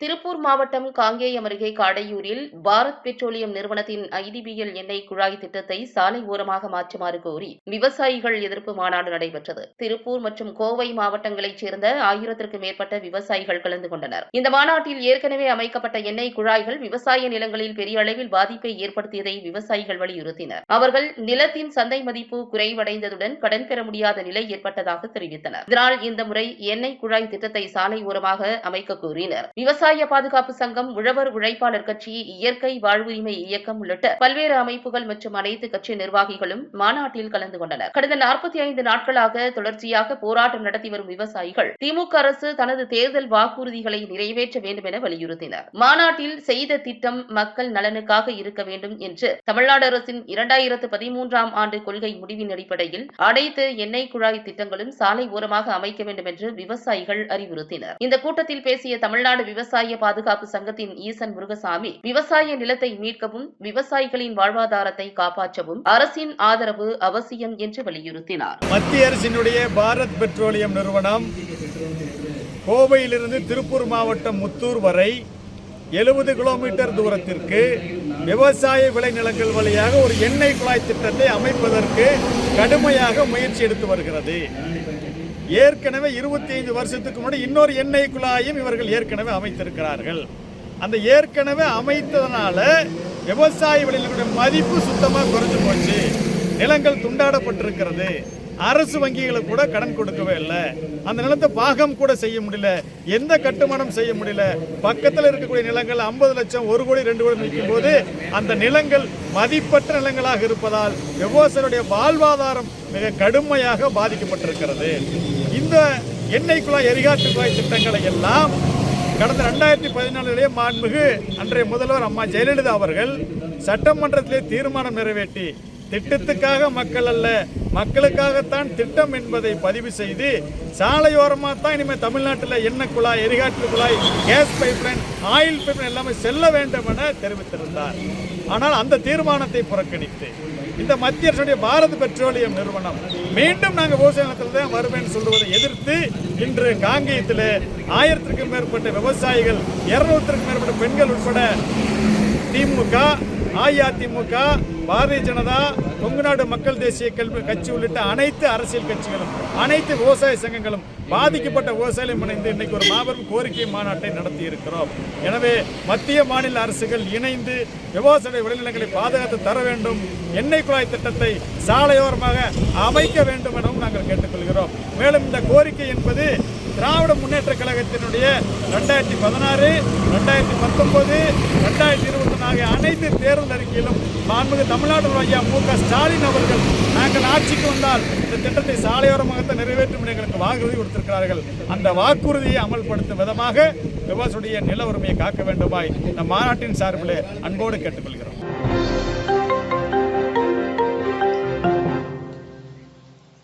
திருப்பூர் மாவட்டம் காங்கேயம் அருகே காடையூரில் பாரத் பெட்ரோலியம் நிறுவனத்தின் ஐடிபிஎல் எண்ணெய் குழாய் திட்டத்தை சாலை ஓரமாக மாற்றுமாறு கோரி விவசாயிகள் எதிர்ப்பு மாநாடு நடைபெற்றது. திருப்பூர் மற்றும் கோவை மாவட்டங்களைச் சேர்ந்த ஆயிரத்திற்கும் மேற்பட்ட விவசாயிகள் கலந்து கொண்டனர். இந்த மாநாட்டில் ஏற்கனவே அமைக்கப்பட்ட எண்ணெய் குழாய்கள் விவசாய நிலங்களில் பெரிய அளவில் பாதிப்பை ஏற்படுத்தியதை விவசாயிகள் வலியுறுத்தினர். அவர்கள் நிலத்தின் சந்தை மதிப்பு குறைவடைந்ததுடன் கடன் பெற முடியாத நிலை ஏற்பட்டதாக தெரிவித்தனர். இதனால் இந்த முறை எண்ணெய் குழாய் திட்டத்தை சாலை ஓரமாக அமைக்க கோரினர். விவசாய பாதுகாப்பு சங்கம் உழவர் உழைப்பாளர் கட்சி இயற்கை வாழ்வுரிமை இயக்கம் உள்ளிட்ட பல்வேறு அமைப்புகள் மற்றும் அனைத்து கட்சி நிர்வாகிகளும் மாநாட்டில் கலந்து கொண்டனர். கடந்த நாற்பத்தி ஐந்து நாட்களாக தொடர்ச்சியாக போராட்டம் நடத்தி வரும் விவசாயிகள் திமுக அரசு தனது தேர்தல் வாக்குறுதிகளை நிறைவேற்ற வேண்டும் என வலியுறுத்தினர். மாநாட்டில் செய்த திட்டம் மக்கள் நலனுக்காக இருக்க வேண்டும் என்று தமிழ்நாடு அரசின் இரண்டாயிரத்து பதிமூன்றாம் ஆண்டு கொள்கை முடிவின் அடிப்படையில் அனைத்து எண்ணெய் குழாய் திட்டங்களும் சாலை ஓரமாக அமைக்க வேண்டும் என்று விவசாயிகள் அறிவுறுத்தினர். இந்த கூட்டத்தில் பேசிய தமிழ்நாடு விவசாய விவசாய பாதுகாப்பு சங்கத்தின் ஈசன் முருகசாமி விவசாய நிலத்தை மீட்கவும் விவசாயிகளின் வாழ்வாதாரத்தை காப்பாற்றவும் அரசின் ஆதரவு அவசியம் என்று வலியுறுத்தினார். மத்திய அரசினுடைய பாரத் பெட்ரோலியம் நிறுவனம் கோவையிலிருந்து திருப்பூர் மாவட்டம் முத்தூர் வரை எழுபது கிலோமீட்டர் தூரத்திற்கு விவசாய விளைநிலங்கள் வழியாக ஒரு எண்ணெய் குழாய் திட்டத்தை அமைப்பதற்கு கடுமையாக முயற்சி எடுத்து வருகிறது. ஏற்கனவே இருபத்தி ஐந்து வருஷத்துக்கு முன்னாடி இன்னொரு எண்ணெய் குழாயும் இவர்கள் ஏற்கனவே அமைத்திருக்கிறார்கள். அந்த ஏற்கனவே அமைத்ததுனால விவசாய விளைநிலங்களுடைய மதிப்பு சுத்தமாக குறைஞ்சு போச்சு. நிலங்கள் துண்டாடப்பட்டிருக்கிறது. அரசு வங்கிகளுக்கு கூட கடன் கொடுக்கவே இல்லை. அந்த நிலத்தை பாகம் கூட செய்ய முடியல. எந்த கட்டுமானம் செய்ய முடியல. பக்கத்தில் இருக்கக்கூடிய நிலங்கள் ஐம்பது லட்சம் ஒரு கோடி ரெண்டு கோடி நிற்கும் போது அந்த நிலங்கள் மதிப்பற்ற நிலங்களாக இருப்பதால் விவசாயிகளுடைய வாழ்வாதாரம் மிக கடுமையாக பாதிக்கப்பட்டிருக்கிறது. இந்த எண்ணெய் குழாய் எரிகாற்று குழாய் திட்டங்களை எல்லாம் கடந்த ரெண்டாயிரத்தி பதினாலிலே மாண்புமிகு அன்றைய முதல்வர் அம்மா ஜெயலலிதா அவர்கள் சட்டமன்றத்திலே தீர்மானம் நிறைவேற்றி திட்டத்துக்காக மக்கள் அல்ல மக்களுக்காகத்தான் திட்டம் என்பதை பதிவு செய்து சாலையோரமாக தான் இனிமேல் தமிழ்நாட்டில் எண்ணெய் குழாய் எரிகாற்று குழாய் கேஸ் பைப்லைன் ஆயில் பைப்லைன் எல்லாமே செல்ல வேண்டும் என தெரிவித்திருந்தார். ஆனால் அந்த தீர்மானத்தை புறக்கணித்து இந்த மத்திய அரசுடைய பாரத் பெட்ரோலியம் நிறுவனம் மீண்டும் நாங்கள் விவசாய நிலத்தில் தான் வருவேன் சொல்வதை எதிர்த்து இன்று காங்கேயத்தில் ஆயிரத்திற்கும் மேற்பட்ட விவசாயிகள் இருநூற்றுக்கும் மேற்பட்ட பெண்கள் உட்பட திமுக அஇஅதிமுக பாரதிய ஜனதா கொங்குநாடு மக்கள் தேசிய கல்வி கட்சி உள்ளிட்ட அனைத்து அரசியல் கட்சிகளும் அனைத்து விவசாய சங்கங்களும் பாதிக்கப்பட்ட விவசாயிகளும் இணைந்து இன்னைக்கு ஒரு மாபெரும் கோரிக்கை மாநாட்டை நடத்தி இருக்கிறோம் எனவே மத்திய மாநில அரசுகள் இணைந்து விவசாய விளைநிலங்களை பாதுகாத்து தர வேண்டும். எண்ணெய் குழாய் திட்டத்தை சாலையோரமாக அமைக்க வேண்டும் எனவும் நாங்கள் கேட்டுக்கொள்கிறோம். மேலும் இந்த கோரிக்கை என்பது திராவிட முன்னேற்ற கழகத்தினுடைய ரெண்டாயிரத்தி பதினாறு ரெண்டாயிரத்தி பத்தொன்பது ரெண்டாயிரத்தி இருபத்தி ஆகிய அனைத்து தேர்தல் அறிக்கையிலும் மாண்புமிகு தமிழ்நாடு ஐயா மு க ஸ்டாலின் அவர்கள் நாங்கள் ஆட்சிக்கு வந்தால் இந்த திட்டத்தை சாலையோரமாக நிறைவேற்றும் எங்களுக்கு வாக்குறுதி கொடுத்திருக்கிறார்கள். அந்த வாக்குறுதியை அமல்படுத்தும் விதமாக விவசாயிய நில உரிமையை காக்க வேண்டுமாய் இந்த மாநாட்டின் சார்பில் அன்போடு கேட்டுக்கொள்கிறோம்.